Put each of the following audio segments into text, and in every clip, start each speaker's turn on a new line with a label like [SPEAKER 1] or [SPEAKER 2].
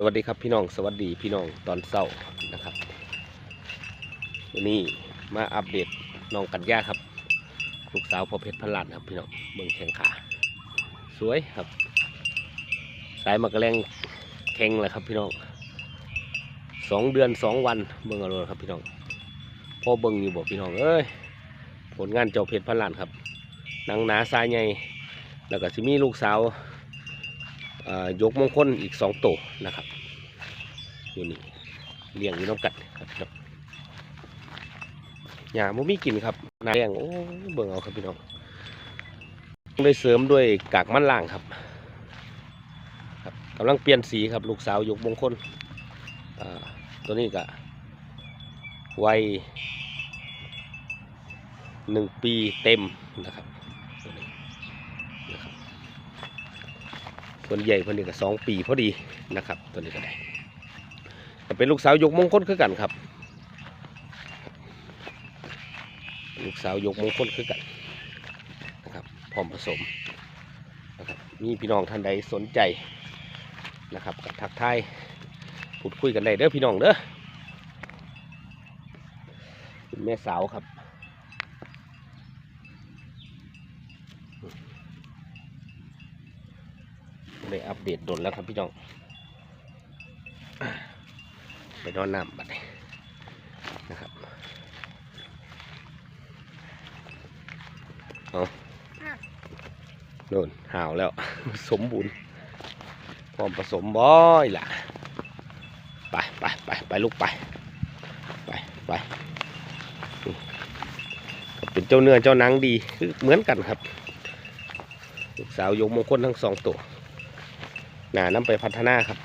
[SPEAKER 1] สวัสดีครับพี่น้องสวัสดีพี่น้องตอนเช้านะครับวันนี้มาอัปเดตน้องกัญญาครับลูกสาวพ่อเพชรพันล้านครับพี่น้องเมืองแข่งขาสวยครับ สายมากระแรงแข่งเลยครับพี่น้องสองเดือนสองวันเมืองอรรครับพี่น้องพ่อเบิ่งอยู่บอกพี่น้องเอ้ยผลงานเจ้าเพชรพันล้านครับนังหนาสายใหญ่แล้วก็สิมีลูกสาว ยกมงคลอีกสองตัวนะครับอยู่นี่เลี้ยงอยู่น้ำกัดครับหญ้าบ่มีกินครับนาเลี้ยงโอ้เบิ่งเอาครับพี่น้องเลยเสริมด้วยกากมันล่างครับครับกำลังเปลี่ยนสีครับลูกสาวยกมงคลตัวนี้ก็วัยหนึ่งปีเต็มนะครับตัวนี้นะครับ ส่วนใหญ่เพิ่นนี่ก็สองปีพอดีนะครับตัวนี้ก็ได้ก็เป็นลูกสาวยกมงคลคือกันครับ ลูกสาวยกมงคลคือกันนะครับพร้อมผสมนะครับมีพี่น้องท่านใดสนใจนะครับกับทักทายพูดคุยกันได้เด้อพี่น้องเด้อคุณแม่สาวครับ ได้อัปเดตโดนแล้วครับพี่น้องไปนอนน้ำบัดนี้นะครับเอาโดนห่าวแล้ว สมบูรณ์พร้อมผสมบ่อยล่ะไปไปไปไปลูกไป ไปไปเป็นเจ้าเนื้อเจ้านังดีคือเหมือนกันครับ ลูกสาวยกมงคลทั้งสองตัว นาน้ำไปพัฒนาครับ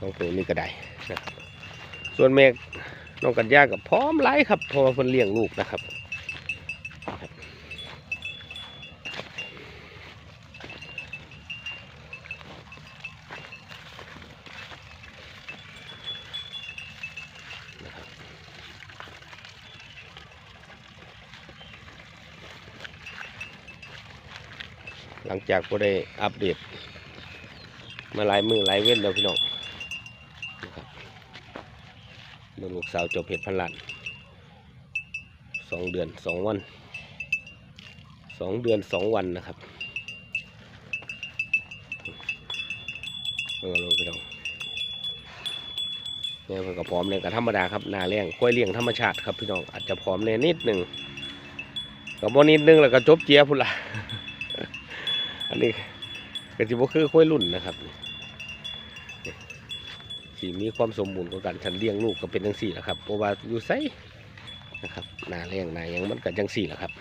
[SPEAKER 1] สองตัวนี้ก็ได้นะครับส่วนเมฆน้องกัญญากับพร้อมไล่ครับพราะว่าเพิ่นเลี้ยงลูกนะครับนะครับนะครับหลังจากก็ได้อัปเดต มาหลายมือหลายเว้นแล้วพี่น้องนะครับเมืองลูกสาวจบเพชรพันล้านสองเดือนสองวันสองเดือนสองวันนะครับเออลงพี่น้องเนี่ยเพิ่นก็พร้อมเลยกับธรรมดาครับนาเลี้ยงค่อยเลี้ยงธรรมชาติครับพี่น้องอาจจะพร้อมแน่นิดหนึ่งกับบนิดนึงแล้วก็จบเจียพุ่นละอันนี้ ก็จะบ่คือค่อยรุ่นนะครับที่มีความสมบูรณ์ของการฉันเลี้ยงลูกก็เป็นจังสี่แหละครับเพราะว่าอยู่ไสนะครับนาเลี้ยงนาหยังมันก็จังสี่แหละครับ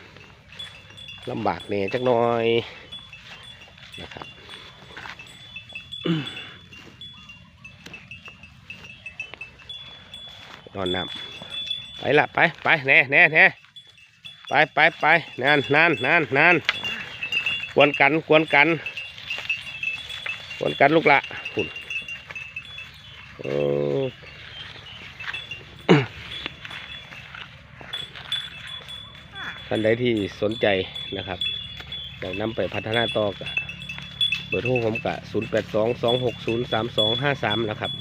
[SPEAKER 1] ลำบากแหน่จักน่อยนะครับนอนน้ำไปละไปไปแน่แน่แน่ไปไปไปนานนานนานนานกวนกันกวนกัน คนกันลูกละคุณท่านใดที่สนใจนะครับอยากนำไปพัฒนาต่อกับเบอร์โทรผมกับ0 8 2 2 6 0 3 2 5 3 นะครับ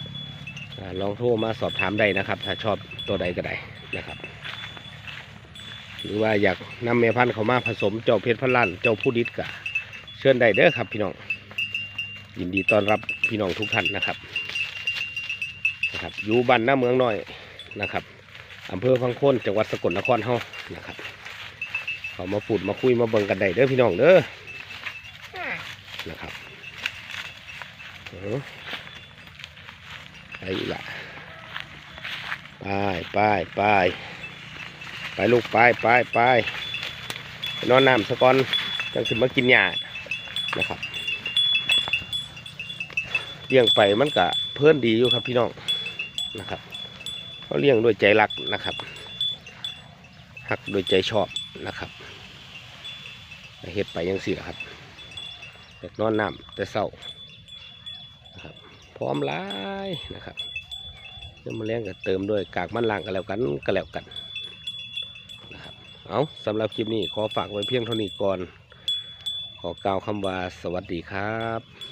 [SPEAKER 1] อลองโทรมาสอบถามได้นะครับ ถ้าชอบตัวใดก็ได้นะครับ หรือว่าอยากนำเมพันธุ์เขามาผสมเจ้าเพชรพันล้านเจ้าผู้ดิดกะเชิญได้เด้อครับพี่น้อง ยินดีต้อนรับพี่น้องทุกท่านนะครับนะครับอยู่บ้านหน้าเมืองน้อยนะครับอำเภอพังโคนจังหวัดสกลนครเฮานะครับเขามาพูดมาคุยมาเบิ่งกันได้เด้อพี่น้องเด้อนะครับเออไปอีกละไปไปไปไปลูกไปไปไปไปนอนน้ำสะก่อนจังสิมากินหญ้านะครับ เลี้ยงไปมันก็เพิ่นดีอยู่ครับพี่น้องนะครับเขาเลี้ยงด้วยใจรักนะครับหักด้วยใจชอบนะครับเฮ็ดไปยังสี่ละครับอยากนอนน้ำแต่เศร้านะครับพร้อมหลายนะครับเดี๋ยวมาเลี้ยงก็เติมด้วยกากมันล่างกันแล้วกันก็แล้วกันนะครับเอาสำหรับคลิปนี้ขอฝากไว้เพียงเท่านี้ก่อน ขอกล่าวคำว่าสวัสดีครับ